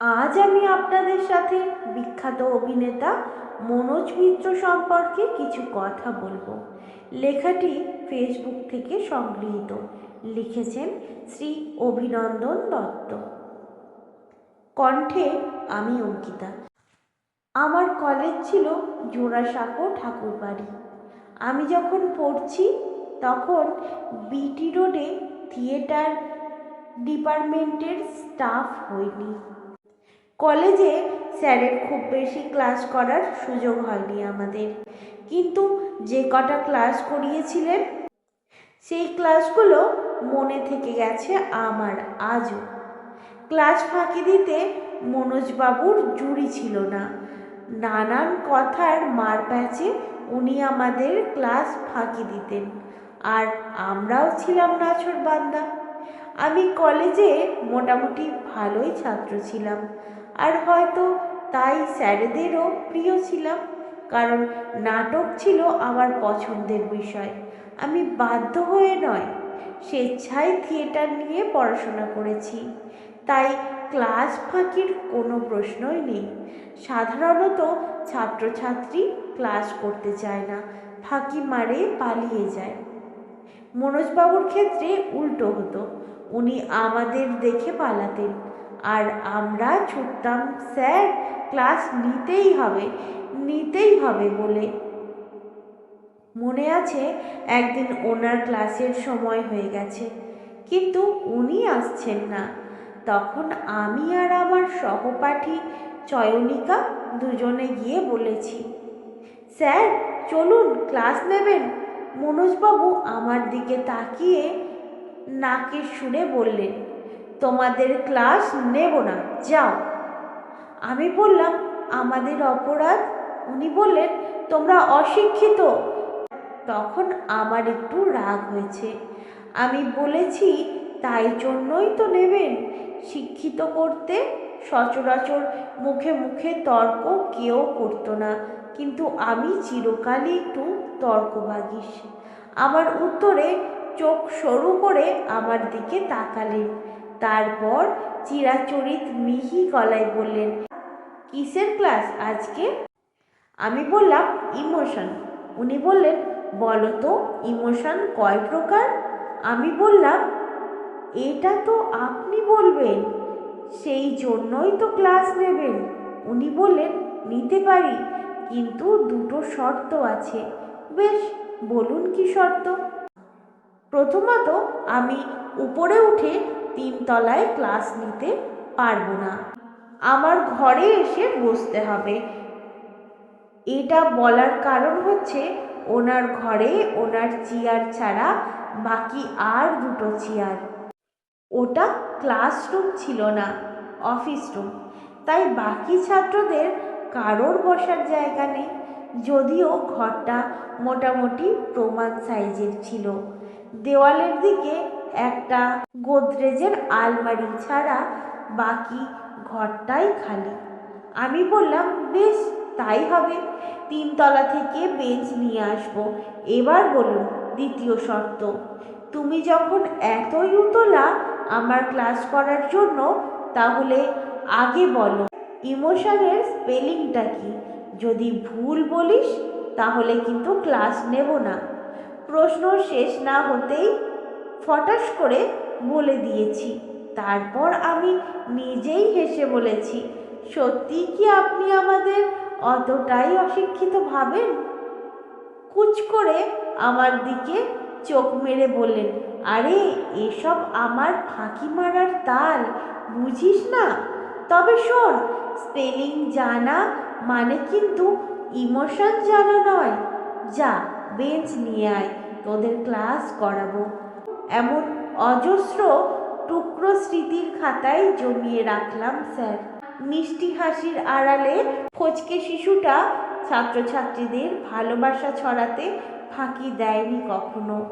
আজ আমি আপনাদের সাথে বিখ্যাত অভিনেতা মনোজ মিত্র সম্পর্কে কিছু কথা বলব। লেখাটি ফেসবুক থেকে সংগৃহীত। লিখেছেন শ্রী অভিনন্দন দত্ত। কণ্ঠে আমি অঙ্কিতা। আমার কলেজ ছিল জোড়াসাঁকো ঠাকুরবাড়ি আমি যখন পড়ছি, তখন বিটি রোডে থিয়েটার ডিপার্টমেন্টের স্টাফ হইনি। কলেজে স্যারের খুব বেশি ক্লাস করার সুযোগ হয়নি আমাদের। কিন্তু যে কটা ক্লাস করিয়েছিলেন, সেই ক্লাসগুলো মনে থেকে গেছে আমার আজও। ক্লাস ফাঁকি দিতে মনোজবাবুর জুড়ি ছিল না। নানান কথার মার প্যাচে উনি আমাদের ক্লাস ফাঁকি দিতেন। আর আমরাও ছিলাম নাছর বান্দা আমি কলেজে মোটামুটি ভালোই ছাত্র ছিলাম। আর হয়তো তাই স্যারেদেরও প্রিয় ছিলাম, কারণ নাটক ছিল আমার পছন্দের বিষয়। আমি বাধ্য হয়ে নয়, স্বেচ্ছায় থিয়েটার নিয়ে পড়াশোনা করেছি। তাই ক্লাস ফাঁকির কোনো প্রশ্নই নেই। সাধারণত ছাত্রছাত্রী ক্লাস করতে চায় না, ফাঁকি মারে পালিয়ে যায়। মনোজবাবুর ক্ষেত্রে উল্টো হতো, উনি আমাদের দেখে পালাতেন। আর আমরা ছুটতাম, স্যার, ক্লাস নিতেই হবে নিতেই হবে বলে। মনে আছে, একদিন ওনার ক্লাসের সময় হয়ে গেছে, কিন্তু উনি আসছেন না। তখন আমি আর আমার সহপাঠী চয়নিকা দুজনে গিয়ে বলেছি, স্যার, চলুন, ক্লাস নেবেন। মনোজবাবু আমার দিকে তাকিয়ে নাকের সুরে বললেন তোমাদের ক্লাস নেব না, যাও। আমি বললাম, আমাদের অপরাধ? উনি বললেন, তোমরা অশিক্ষিত। তখন আমার একটু রাগ হয়েছে। আমি বলেছি, তাই জন্যই তো নেবেন। শিক্ষিত করতে সচরাচর মুখে মুখে তর্ক কেউ করতো না, কিন্তু আমি চিরকালই একটু তর্কবাগিস আমার উত্তরে চোখ সরু করে আমার দিকে তাকালেন। তারপর চিরাচরিত মিহি গলায় বললেন, কিসের ক্লাস আজকে? আমি বললাম, ইমোশন। উনি বললেন, বলো তো, ইমোশন কয় প্রকার? আমি বললাম, এটা তো আপনি বলবেন, সেই জন্যই তো ক্লাস নেবেন। উনি বললেন, নিতে পারি, কিন্তু দুটো শর্ত আছে। বেশ, বলুন কি শর্ত? প্রথমত, আমি উপরে উঠে তিনতলায় ক্লাস নিতে পারব না। আমার ঘরে এসে বসতে হবে। এটা বলার কারণ হচ্ছে, ওনার ঘরে ওনার চেয়ার ছাড়া বাকি আর দুটো চেয়ার। ওটা ক্লাসরুম ছিল না, অফিস রুম। তাই বাকি ছাত্রদের কারোর বসার জায়গা নেই, যদিও ঘরটা মোটামুটি প্রমাণ সাইজের ছিল। দেওয়ালের দিকে একটা গোদরেজের আলমারি ছাড়া বাকি ঘরটাই খালি। আমি বললাম, বেশ, তাই হবে। তিনতলা থেকে বেঞ্চ নিয়ে আসব। এবার বলুন দ্বিতীয় শর্ত, তুমি যখন এতই উতলা আমার ক্লাস করার জন্য, তাহলে আগে বলো, ইমোশনের স্পেলিংটা কি? যদি ভুল বলিস, তাহলে কিন্তু ক্লাস নেব না। প্রশ্ন শেষ না হতেই ফটাস করে বলে দিয়েছি। তারপর আমি নিজেই হেসে বলেছি, সত্যি কি আপনি আমাদের অতটাই অশিক্ষিত ভাবেন? কুচ করে আমার দিকে চোখ মেরে বললেন, আরে, এসব আমার ফাঁকি মারার তাল, বুঝিস না? তবে শোন, স্পেলিং জানা মানে কিন্তু ইমোশন জানা নয়। যা, বেঞ্চ নিয়ে আয়, তোদের ক্লাস করাবো। এমন অজস্র টুকরো স্মৃতির খাতায় জমিয়ে রাখলাম, স্যার। মিষ্টি হাসির আড়ালে ফচকে শিশুটা ছাত্রছাত্রীদের ভালোবাসা ছড়াতে ফাঁকি দেয়নি কখনো।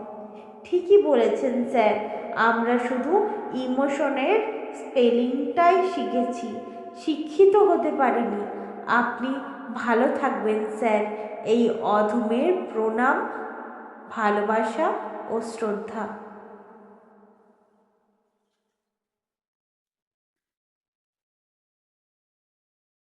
ঠিকই বলেছেন, স্যার, আমরা শুধু ইমোশনের স্পেলিংটাই শিখেছি, শিক্ষিত হতে পারিনি। আপনি ভালো থাকবেন, স্যার। এই অধমের প্রণাম, ভালোবাসা ও শ্রদ্ধা।